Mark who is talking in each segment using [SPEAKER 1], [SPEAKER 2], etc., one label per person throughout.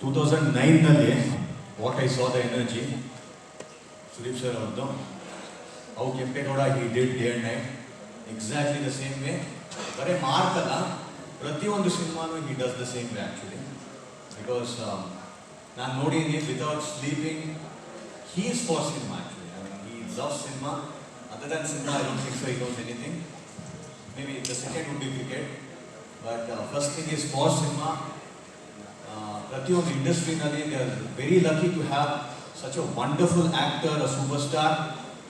[SPEAKER 1] Two thousand ನೈನ್ನಲ್ಲಿ what I saw the energy Sudeep sir ಅವ್ರದ್ದು. ಅವು Kempegowda he did day and night exactly the same way ಬರೀ mark ಅಲ್ಲ ಪ್ರತಿಯೊಂದು ಸಿನಿಮಾನು he does the same way actually because ನಾನು ನೋಡಿದ್ದೀನಿ without sleeping he is for cinema actually I mean Hi love cinema other than cinema I don't think so I don't anything may be the second be cricket, but first first is cinema. Uh, ಪ್ರತಿಯೊಂದು ಇಂಡಸ್ಟ್ರಿನಲ್ಲಿ they are very lucky to have such a wonderful actor a super star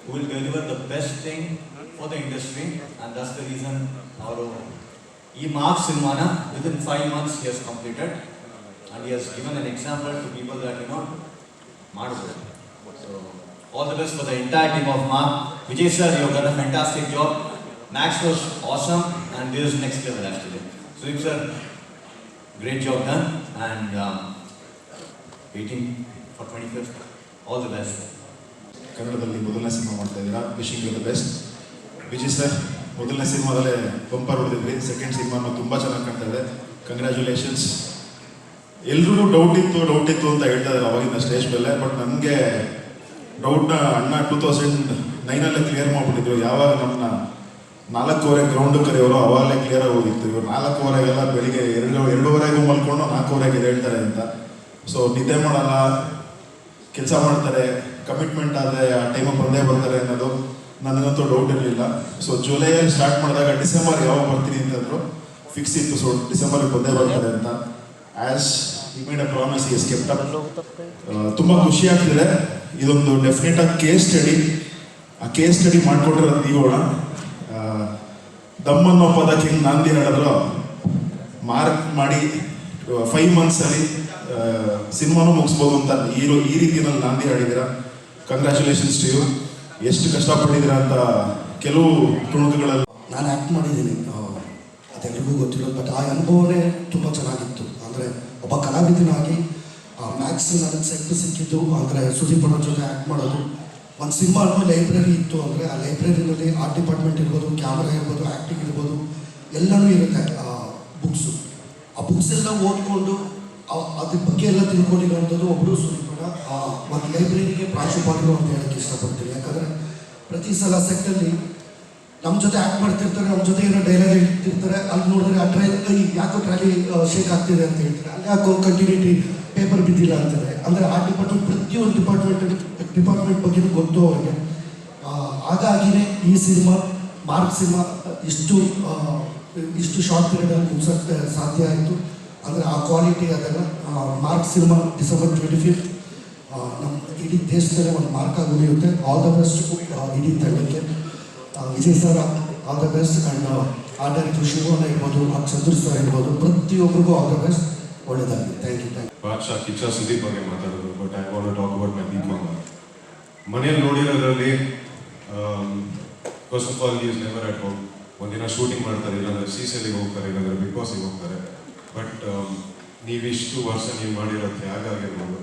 [SPEAKER 1] who will deliver the best thing for the industry and that's the reason ಅವರು ಈ mark ಸಿನಿಮಾನ within five months he ಹಸ್ completed and he has given an example to people that you know ಮಾಡಬಹುದು so all the best for the entire team of Mark Vijay sir you done a fantastic job Max was awesome, and this is next level actually. Sudeep sir, great job done, and um, waiting for 25th. All the best.
[SPEAKER 2] ಕನ್ನಡದಲ್ಲಿ ಮೊದಲನೇ cinema ಮಾಡ್ತಾ ಇದ್ದೀರಾ? Wishing you the best Vijay sir ಮೊದಲನೇ ಸಿನಿಮಾದಲ್ಲೇ bumper ಹೊಡೆದಿದ್ರಿ. Second ಸಿನಿಮಾನು ತುಂಬ ಚೆನ್ನಾಗಿ ಕಾಣ್ತಾ ಇದೆ. ಕಂಗ್ರ್ಯಾಚುಲೇಷನ್ಸ್ ಎಲ್ರಿಗೂ ಡೌಟ್ ಇತ್ತು ಡೌಟ್ ಇತ್ತು ಅಂತ ಹೇಳ್ತಾ ಇದ್ದಾರೆ ಅವಾಗಿಂದ ಸ್ಟೇಜ್ ಮೇಲೆ ಬಟ್ ನನಗೆ ಡೌಟ್ನ ಅಣ್ಣ ಟೂ ತೌಸಂಡ್ ನೈನಲ್ಲೇ ಕ್ಲಿಯರ್ ಮಾಡಿಬಿಟ್ಟಿದ್ರು. ಯಾವಾಗ ನಮ್ಮನ್ನ ನಾಲ್ಕೂವರೆ ಗ್ರೌಂಡ್ ಕರೆಯೋರು ಅವಾಗಲೇ ಕ್ಲಿಯರ್ ಆಗಿ ಹೋಗಿತ್ತು. ಇವರು ನಾಲ್ಕೂವರೆಗೆಲ್ಲ ಬೆಳಿಗ್ಗೆ ಎರಡು, ಎರಡೂವರೆಗೂ ಮಲ್ಕೊಂಡು ನಾಲ್ಕೂವರೆಗೆ ಹೇಳ್ತಾರೆ ಅಂತ. ಸೊ ನಿದ್ದೆ ಮಾಡಲ್ಲ, ಕೆಲಸ ಮಾಡ್ತಾರೆ ಕಮಿಟ್ಮೆಂಟ್ ಆದರೆ ಆ ಟೈಮಿಗೆ ಬಂದೇ ಬರ್ತಾರೆ ಅನ್ನೋದು ನನಗಂತೂ ಡೌಟ್ ಇರಲಿಲ್ಲ. ಸೊ ಜುಲೈಯಲ್ಲಿ ಸ್ಟಾರ್ಟ್ ಮಾಡಿದಾಗ ಡಿಸೆಂಬರ್ ಯಾವಾಗ ಬರ್ತೀನಿ ಅಂತಂದ್ರು ಫಿಕ್ಸ್ ಇತ್ತು. ಸೊ ಡಿಸೆಂಬರ್ಗೆ ಬಂದೇ ಬರ್ತಾರೆ ಅಂತ. As I made a promise is kept ತುಂಬ ಖುಷಿ ಆಗ್ತಿದೆ. ಇದೊಂದು ಡೆಫಿನೆಟ್ ಆಗಿ ಕೇಸ್ ಸ್ಟಡಿ ಆ ಕೇಸ್ ಸ್ಟಡಿ ಮಾಡ್ಕೊಂಡಿರೋದು ನೀವೋಣ. ದಮ್ಮನ್ನೋ ಪದಕ್ಕೆ ನಾಂದಿ ಹೇಳಿದ್ರು, ಮಾರ್ಕ್ ಮಾಡಿ ಫೈವ್ ಮಂತ್ಸಲ್ಲಿ ಸಿನಿಮಾನು ಮುಗಿಸ್ಬೋದು ಅಂತ ಈ ರೀತಿ ಈ ರೀತಿಯಲ್ಲಿ ನಾಂದಿ ಹಾಡಿದ್ದೀರ ಕಂಗ್ರ್ಯಾಚುಲೇಷನ್ಸ್ ಟು ಯು ಎಷ್ಟು ಕಷ್ಟಪಟ್ಟಿದ್ದೀರ ಅಂತ ಕೆಲವು ತುಣುಕುಗಳಲ್ಲಿ.
[SPEAKER 3] ನಾನು ಆ್ಯಕ್ಟ್ ಮಾಡಿದ್ದೀನಿ. ಅದೆಲ್ಲರಿಗೂ ಗೊತ್ತಿರೋದು ಬಟ್ ಆ ಅನುಭವನೇ ತುಂಬ ಚೆನ್ನಾಗಿತ್ತು. ಅಂದರೆ ಒಬ್ಬ ಕಲಾವಿದನಾಗಿ ಮ್ಯಾಕ್ಸ್ ನನಗೆ ಸೆಟ್ ಸಿಕ್ಕಿದ್ದು, ಅಂದರೆ ಸುದೀಪ್ ಅಣ್ಣನ ಜೊತೆ ಆ್ಯಕ್ಟ್ ಮಾಡೋದು ಒಂದು ಸಿನಿಮಾ ಅನ್ನೋ ಲೈಬ್ರರಿ ಇತ್ತು ಅಂದರೆ ಆ ಲೈಬ್ರರಿನಲ್ಲಿ ಆರ್ಟ್ ಡಿಪಾರ್ಟ್ಮೆಂಟ್ ಇರ್ಬೋದು ಕ್ಯಾಮ್ರಾ ಇರ್ಬೋದು ಆ್ಯಕ್ಟಿಂಗ್ ಇರ್ಬೋದು ಎಲ್ಲನೂ ಇರುತ್ತೆ ಬುಕ್ಸು ಆ ಬುಕ್ಸ್ ಎಲ್ಲ ಓದ್ಕೊಂಡು ಅದ್ರ ಬಗ್ಗೆ ಎಲ್ಲ ತಿಳ್ಕೊಂಡಿರೋಂಥದ್ದು ಒಬ್ಬರು ಆ, ಒಂದು ಲೈಬ್ರರಿಗೆ ಪ್ರಾಂಶುಪಾಲರು ಅಂತ ಹೇಳಕ್ಕೆ ಇಷ್ಟಪಡ್ತೀನಿ. ಯಾಕಂದರೆ ಪ್ರತಿ ಸಲ ಸೆಟ್ಟಲ್ಲಿ ನಮ್ಮ ಜೊತೆ ಆ್ಯಕ್ಟ್ ಮಾಡ್ತಿರ್ತಾರೆ ನಮ್ಮ ಜೊತೆ ಏನೋ ಡೈಲಾಗ್ ಹೇಳ್ತಿರ್ತಾರೆ ಅಲ್ಲಿ ನೋಡಿದ್ರೆ ಆ ಟ್ರೈ ಯಾಕೋ ಟ್ರಾಲಿ ಶೇಕ್ ಆಗ್ತಿದೆ ಅಂತ ಹೇಳ್ತಾರೆ. ಅಲ್ಲಿ ಯಾಕೋ ಕಂಟಿನ್ಯೂಟಿ ಪೇಪರ್ ಬಿದ್ದಿಲ್ಲ ಅಂತಾರೆ ಅಂದರೆ ಆ ಡಿಪಾರ್ಟ್ಮೆಂಟ್ ಪ್ರತಿಯೊಂದು ಡಿಪಾರ್ಟ್ಮೆಂಟ್ ಡಿಪಾರ್ಟ್ಮೆಂಟ್ ಬಗ್ಗೆನೂ ಗೊತ್ತು ಅವರಿಗೆ. ಹಾಗಾಗಿನೇ ಈ ಸಿನಿಮಾ, ಮಾರ್ಕ್ ಸಿನಿಮಾ ಇಷ್ಟು ಇಷ್ಟು ಶಾರ್ಟ್ ಪೀರಿಯಡಲ್ಲಿ ಮುಗಿಸೋಕ್ಕೆ ಸಾಧ್ಯ ಆಯಿತು. ಅಂದರೆ ಆ ಕ್ವಾಲಿಟಿ ಅದನ್ನು Mark cinema December twenty fifth ನಮ್ಮ ಇಡೀ ದೇಶದಲ್ಲೇ ಒಂದು ಮಾರ್ಕ್ ಆಗಿ ಉಳಿಯುತ್ತೆ. ಆಲ್ ದ ಬೆಸ್ಟ್ ಇಡೀ ತಂಡಕ್ಕೆ. Vijay sir all the best and ಆ ಡೈರೆಕ್ಟರ್ ಶಿವಣ್ಣ ಇರ್ಬೋದು ಚಂದ್ರ ಸರ್ ಇರ್ಬೋದು, ಪ್ರತಿಯೊಬ್ಬರಿಗೂ ಆಲ್ ದ ಬೆಸ್ಟ್ ಒಳ್ಳೆಯದಾಗಿದೆ thank you thank you
[SPEAKER 4] Badshah Kichcha Sudeep ಬಗ್ಗೆ ಮಾತಾಡೋದು but I talk about my ದೀಪ ಮನೆಯಲ್ಲಿ ನೋಡಿರೋದ್ರಲ್ಲಿ first of all is never at home ಒಂದಿನ ಶೂಟಿಂಗ್ ಮಾಡ್ತಾರೆ, ಇಲ್ಲಾಂದ್ರೆ ಸೀಸಲ್ಲಿಗೆ ಹೋಗ್ತಾರೆ, ಇಲ್ಲಾಂದ್ರೆ ಬಿಗ್ ಬಾಸಿಗೆ ಹೋಗ್ತಾರೆ. ಬಟ್ ನೀವಿಷ್ಟು ವರ್ಷ ನೀವು ಮಾಡಿರೋ ತ್ಯಾಗ ಆಗಿರ್ಬೋದು,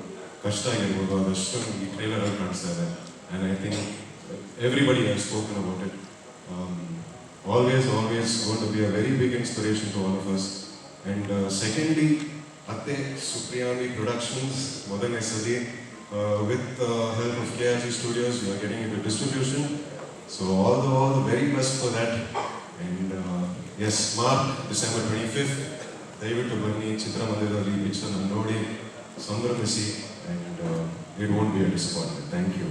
[SPEAKER 4] ಕಷ್ಟ ಆಗಿರ್ಬೋದು ಅದಷ್ಟು ಈ ಟ್ರೈಲರಲ್ಲಿ ಕಾಣಿಸ್ತಾ ಇದೆ. And I think everybody have spoken about it always always gone to be a very big inspiration to all of us and secondly ಅತ್ತೆ ಸುಪ್ರಿಯಾನಿ ಪ್ರೊಡಕ್ಷನ್ಸ್ ಮೊದಲನೇ ಸರಿ with help of K R C studios you are getting in distribution so all the all the very best for that and S mark December twenty fifth ದಯವಿಟ್ಟು ಬನ್ನಿ ಚಿತ್ರಮಂದಿರದಲ್ಲಿ ಪಿಕ್ಚರ್ನ ನೋಡಿ ಸಂಭ್ರಮಿಸಿ and it won't be a disappointment thank you